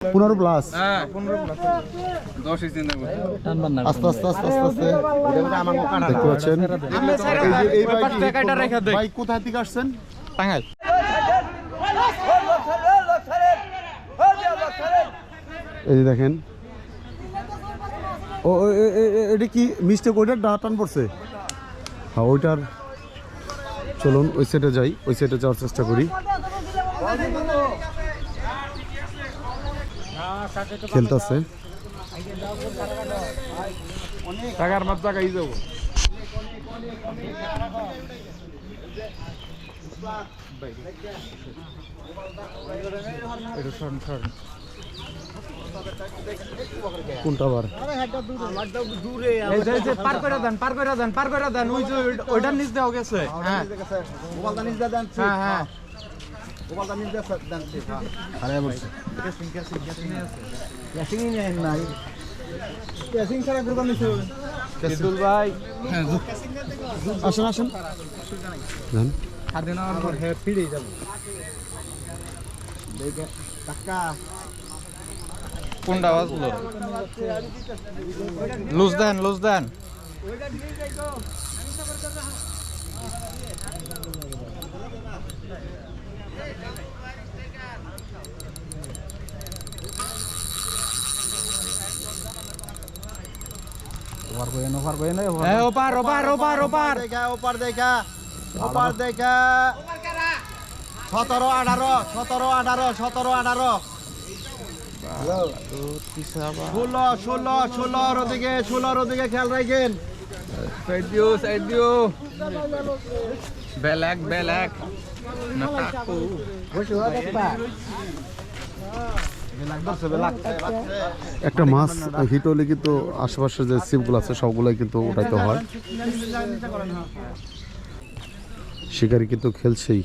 পনেরো প্লাস হ্যাঁ প্লাস আস্তে আস্তে আস্তে আস্তে আস্তে। দেখতে পাচ্ছেন? এই কোথায় থেকে আসছেন? টাঙ্গাইল। এই যে দেখেন। ও এটা কি মিস্টেক ওইটার ডা টান পড়ছে? হ্যাঁ ওইটার। চলুন ওই সাইডে যাই। ওই সাইডে যাওয়ার চেষ্টা করি। খেলতেছে। টাকার মাপ টাকা ই যাব কোনটা পার করে দেন পার করে দেন পার করে দেন ওই যে ওইটার নিচ দেওয়া গেছে। হ্যাঁ। হ্যাঁ হ্যাঁ আরে বলছে বিদুল ভাই আসেন আসেন। যান। স্বাধীন হওয়ার পর হ্যাঁ ফিরে যাব। কোনটা বাজলো? লুজ দেন লুজ দেন। হ্যাঁ ওপার ওপার ওপার ওপার দেখা ওপার দেখা ওপার দেখা সতেরো আঠারো সতেরো আঠারো সতেরো আঠারো ষোলো ষোলো ষোলোর ওদিকে ষোলোর ওদিকে খেয়াল রাখেন। সাইড দিও সাইড দিও বেলাক বেলাক না কাকু একটা মাছ হিট হলে কিন্তু আশেপাশে যে সিপগুলো আছে সবগুলাই কিন্তু উঠাইতে হয়। শিকারি কিন্তু খেলছেই।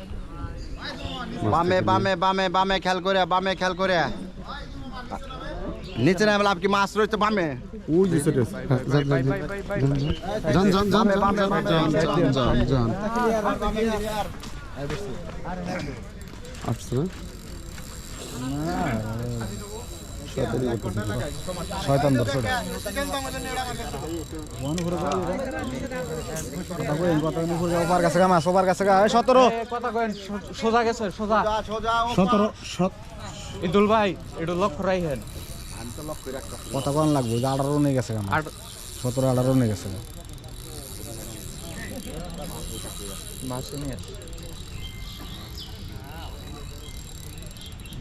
বামে বামে বামে বামে খেয়াল করে বামে খেয়াল করে। নিচে না বলে কি? মাছ রয়েছে বামে। ওই যে সেটা। আছে। যান, যান, যান, যান, যান, আটশো শয়তান দর্শক। সতেরো। সোজা গেছে সোজা। সতেরো ইদুল ভাই ইদুল লক্ষ্য রাখেন কথা কন লাগবো যে আঠারো নিয়ে গেছে সতেরো আঠারো নিয়ে গেছে। মাছ নিয়ে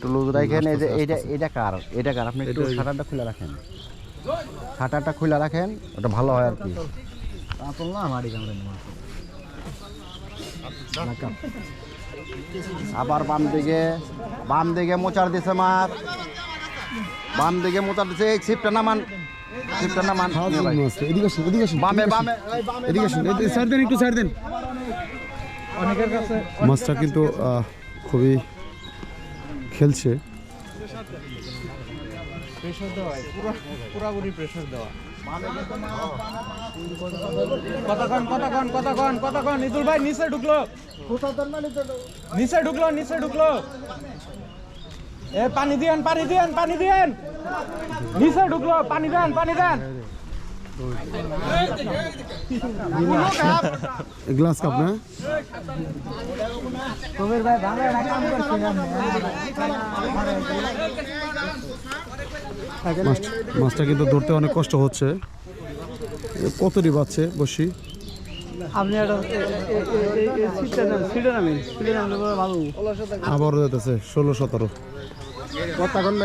একটু লুজ রাখেন এই যে এইটা এটা কার? এটা কার? আপনি একটু শাটারটা খুলে রাখেন। শাটারটা খুলে রাখেন ওটা ভালো হয় আর কি। না মারি আবার বাম দিকে বাম দিকে মোচার দিছে মার। বাম দিকে মোচার দিছে এই ছিপটা নামান। ছিপটা নামান। খাওয়া এদিকে এদিকে বামে বামে এদিকে ছাড় দেন একটু ছাড় দেন। অনেকের কাছে মাছটা কিন্তু খুবই খেলছে। ইদুল ভাই, নিচে নিচে নিচে এ, পানি দিয়েন পানি দিয়েন পানি দিয়েন। নিচে ঢুকলো, পানি দেন পানি দেন। গ্লাস কাপ না? কবির ভাই ভালো একটা কাম করছিলাম মাছটা কিন্তু ধরতে অনেক কষ্ট হচ্ছে। কতটি বাচ্চে বসি? আবার যেতেছে ষোলো সতেরো। কথা করলে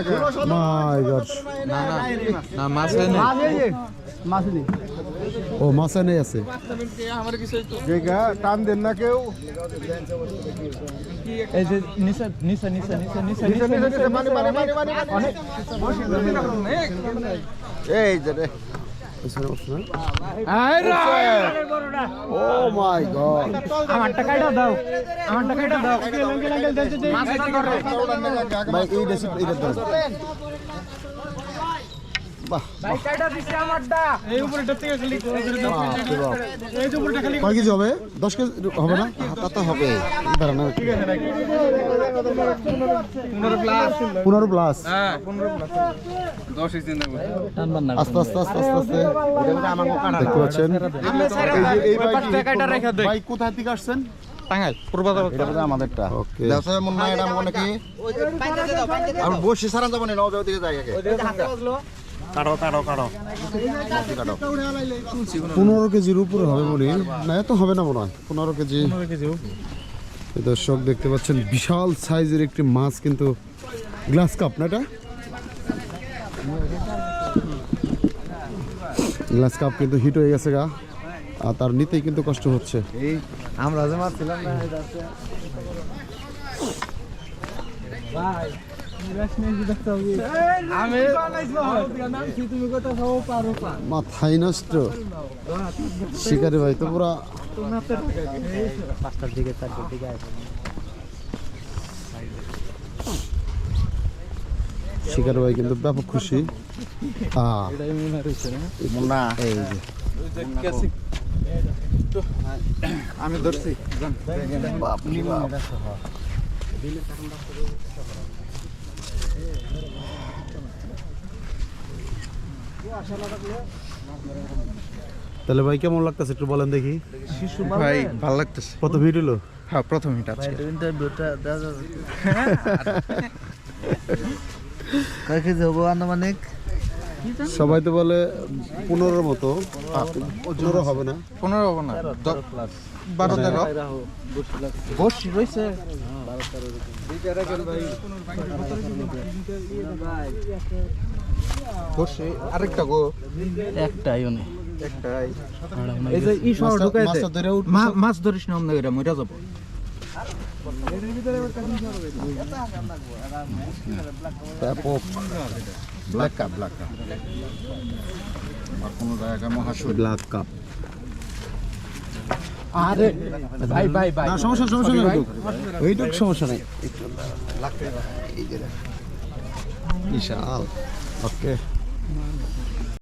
মাছ মাছ নেই ও মাছ নেই আছে জায়গা টান দেন না কেউ এই যে নিচে নিচে নিচে নিচে নিচে নিচে নিচে মানে মানে মানে মানে অনেক এই যে রে ভাই এই কয় কেজি হবে? দশ কেজি হবে না? তা তো হবে। পনেরো প্লাস পনেরো প্লাস পনেরো প্লাস দশ দিন দেবো আস্তে আস্তে আস্তে আস্তে আস্তে। দেখতে পাচ্ছেন? এই যে এই ভাই কি- টাকাটা রেখে দেই। ভাই কোথা থেকে আসছেন? টাঙ্গাইল পূর্ব এটা আমাদেরটা। ওকে। মনে হয় এটা মনে কি আমি বসে সারা যাব না নজর দিকে যাই আগে। কাটো কাটো কাটো। কাটো পনেরো কেজির উপরে হবে মনে। না এত হবে না মনে হয়। পনেরো কেজি। দর্শক দেখতে পাচ্ছেন বিশাল সাইজের একটি মাছ কিন্তু গ্লাস কাপ না এটা? গ্লাস কাপ কিন্তু হিট হয়ে গেছে গা। আর তার নিতেই কিন্তু কষ্ট হচ্ছে। আমরা যে মারছিলাম না মাথায় নষ্ট। শিকারি ভাই তো পুরা পাঁচটার দিকে চারটার দিকে আসবে শিকারি ভাই কিন্তু ব্যাপক খুশি। আমি ধরছি। তাহলে ভাই কেমন লাগতেছে একটু বলেন দেখি? ভাই ভালো লাগতেছে। কত ভিড় হলো? হ্যাঁ প্রথম হিট আছে ইন্টারভিউটা দেওয়া কয় কেজি হব আনুমানিক? সবাই তো বলে পনেরোর মতো। পনেরো হবে না। পনেরো হব না। বারো তেরো? বসি রয়েছে। আরেকটা গো। একটাই অনেক একটাই এই যে ই শহর ঢুকাইছে। মাছটা ধরে মাছ ধরিস না অন্য এটা মইটা যাব। Black cup black cup. আর কোনো জায়গায় মহাশয় ব্ল্যাক কাপ। আরে ভাই ভাই ভাই। না সমস্যা সমস্যা নেই ওইটুক সমস্যা নেই। বিশাল। ওকে।